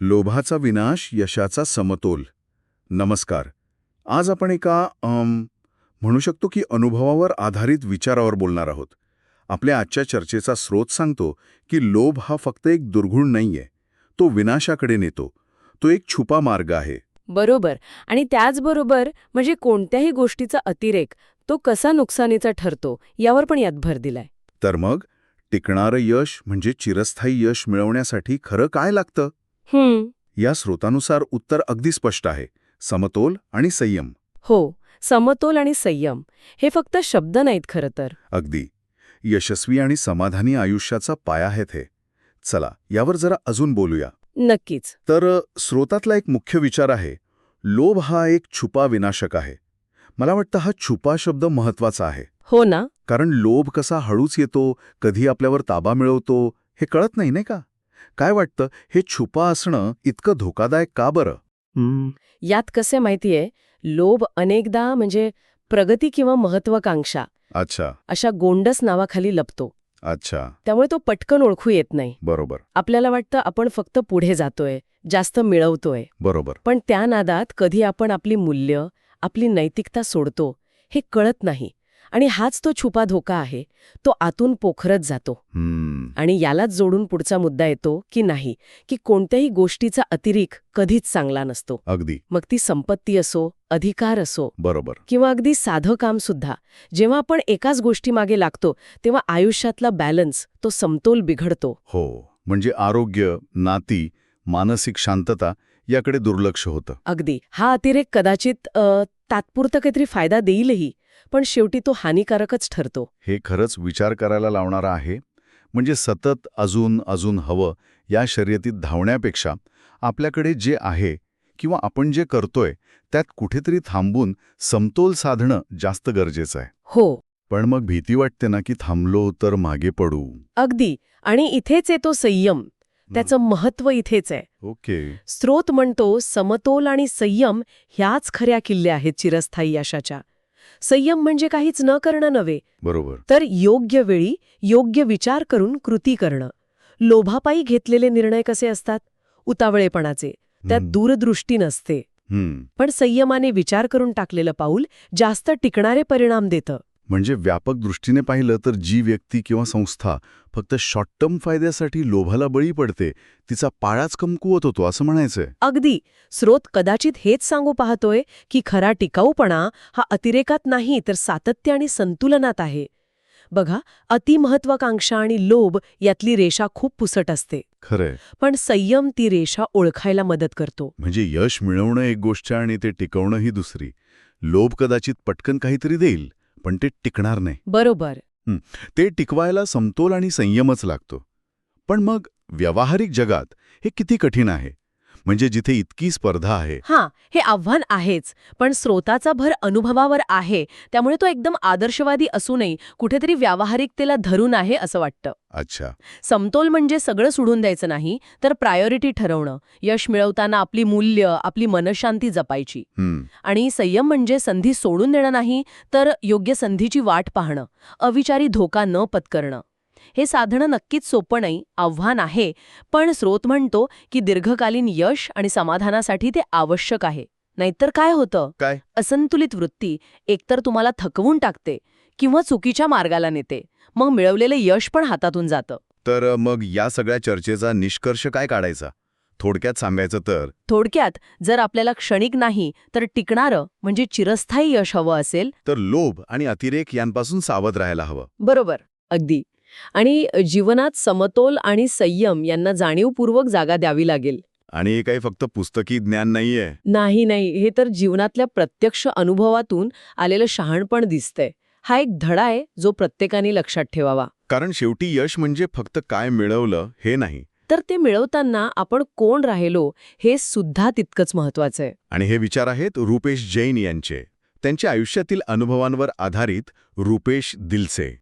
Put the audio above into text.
लोभाचा विनाश यशाचा समतोल. नमस्कार. आज आपण एका म्हणू शकतो की अनुभवावर आधारित विचारावर बोलणार आहोत. आपल्या आजच्या चर्चेचा स्रोत सांगतो की लोभ हा फक्त एक दुर्गुण नाहीये. तो विनाशाकडे नेतो. तो एक छुपा मार्ग आहे. बरोबर. आणि त्याचबरोबर म्हणजे कोणत्याही गोष्टीचा अतिरेक तो कसा नुकसानीचा ठरतो यावर पण यात भर दिलाय. तर मग टिकणारं यश म्हणजे चिरस्थायी यश मिळवण्यासाठी खरं काय लागतं? या स्रोतानुसार उत्तर अगदी स्पष्ट आहे. समतोल आणि संयम. हो समतोल आणि संयम. हे फक्त शब्द नाहीत खरं तर. अगदी. यशस्वी आणि समाधानी आयुष्याचा पाया आहेत हे. चला यावर जरा अजून बोलूया. नक्कीच. तर स्रोतातला एक मुख्य विचार आहे. लोभ हा एक छुपा विनाशक आहे. मला वाटतं हा छुपा शब्द महत्त्वाचा आहे. हो ना? कारण लोभ कसा हळूच येतो कधी आपल्यावर ताबा मिळवतो हे कळत नाही नाही का? काय वाटतं? हे छुपा असणं इतकं धोकादायक का बरं? यात कसे माहितीये लोभ अनेकदा म्हणजे प्रगती किंवा महत्वाकांक्षा अच्छा. अशा गोंडस नावाखाली लपतो. अच्छा. त्यामुळे तो पटकन ओळखू येत नाही. बरोबर. आपल्याला वाटतं आपण फक्त पुढे जातोय जास्त मिळवतोय. बरोबर. पण त्या नादात कधी आपण आपली मूल्य आपली नैतिकता सोडतो हे कळत नाही. आणि हाच तो छुपा धोका आहे. तो आतून पोखरत जातो. आणि यालाच जोडून पुढचा मुद्दा येतो की नाही की कोणत्याही गोष्टीचा अतिरेक कधीच चांगला नसतो. अगदी. मग ती संपत्ती असो अधिकार असो बरोबर. किंवा अगदी साधं काम सुद्धा जेव्हा आपण एकाच गोष्टीमागे लागतो तेव्हा आयुष्यातला बॅलन्स तो समतोल बिघडतो. हो म्हणजे आरोग्य नाती मानसिक शांतता याकडे दुर्लक्ष होतं. अगदी. हा अतिरेक कदाचित तात्पुरता काहीतरी फायदा देईलही. पण शेवटी तो हानिकारकच ठरतो. हे खरंच विचार करायला लावणारं आहे. म्हणजे सतत अजून अजून हवं या शर्यतीत धावण्यापेक्षा आपल्याकडे जे आहे किंवा आपण जे करतोय त्यात कुठेतरी थांबून समतोल साधणं जास्त गरजेचं आहे. हो. पण मग भीती वाटते ना की थांबलो तर मागे पडू. अगदी. आणि इथेच येतो संयम. त्याचं महत्त्व इथेच आहे. ओके. स्रोत म्हणतो समतोल आणि संयम ह्याच खऱ्या किल्ल्या आहेत चिरस्थायी यशाच्या. संयम म्हणजे काहीच न करणं नव्हे. बरोबर. तर योग्य वेळी योग्य विचार करून कृती करणं. लोभापायी घेतलेले निर्णय कसे असतात? उतावळेपणाचे. त्यात. दूरदृष्टी नसते. पण संयमाने विचार करून टाकलेलं पाऊल जास्त टिकणारे परिणाम देतं. म्हणजे व्यापक दृष्टीने पाहिलं तर जी व्यक्ती किंवा संस्था फक्त शॉर्ट टर्म फायद्यासाठी लोभाला बळी पडते तिचा पाळाच कमकुवत होतो असं म्हणायचंय. अगदी. स्रोत कदाचित हेच सांगू पाहतोय की खरा टिकाऊपणा हा अतिरेकात नाही तर सातत्य आणि संतुलनात आहे. बघा अतिमहत्वाकांक्षा आणि लोभ यातली रेषा खूप पुसट असते. खरंय. पण संयम ती रेषा ओळखायला मदत करतो. म्हणजे यश मिळवणं एक गोष्ट आणि ते टिकवणं ही दुसरी. लोभ कदाचित पटकन काहीतरी देईल. पण ते टिकणार नाही. बरोबर. ते टिकवायला समतोल आणि संयमच लागतो. पण मग व्यावहारिक जगात हे किती कठीण आहे? म्हणजे जिथे इतकी स्पर्धा आहे. हां हे आव्हान आहेच पण स्रोताचा भर अनुभवावर आहे त्यामुळे तो एकदम आदर्शवादी असूनही कुठेतरी व्यावहारिकतेला धरून आहे असं वाटतं. अच्छा. समतोल म्हणजे सगळं सोडून द्यायचं नाही तर प्रायोरिटी ठरवणं यश मिळवताना आपली मूल्य आपली मनशांती जपायची. आणि संयम म्हणजे संधी सोडून देणं नाही तर योग्य संधीची वाट पाहणं अविचारी धोका न पत्करणं. हे साधणं नक्कीच सोपं नाही आव्हान आहे पण स्रोत म्हणतो की दीर्घकालीन यश आणि समाधानासाठी ते आवश्यक आहे. नाहीतर काय होतं? काय? असंतुलित वृत्ती एकतर तुम्हाला थकवून टाकते किंवा चुकीच्या मार्गाला नेते मग मिळवलेलं यश पण हातातून जातं. तर मग या सगळ्या चर्चेचा निष्कर्ष काय काढायचा? थोडक्यात सांगायचं तर? थोडक्यात जर आपल्याला क्षणिक नाही तर टिकणारं म्हणजे चिरस्थायी यश हवं असेल. तर लोभ आणि अतिरेक यांपासून सावध राहायला हवं. बरोबर. अगदी. आणि जीवनात समतोल आणि संयम यांना जाणीवपूर्वक जागा द्यावी लागेल. आणि हे काही फक्त पुस्तकी ज्ञान नाहीये. नाही नाही. हे तर जीवनातल्या प्रत्यक्ष अनुभवातून आलेलं शहाणपण दिसतंय. हा एक धडा आहे जो प्रत्येकाने लक्षात ठेवावा. कारण शेवटी यश म्हणजे फक्त काय मिळवलं हे नाही. तर ते मिळवताना आपण कोण राहिलो हे सुद्धा तितकंच महत्वाचं आहे. आणि हे विचार आहेत रुपेश जैन यांचे. त्यांच्या आयुष्यातील अनुभवांवर आधारित रुपेश दिलसे.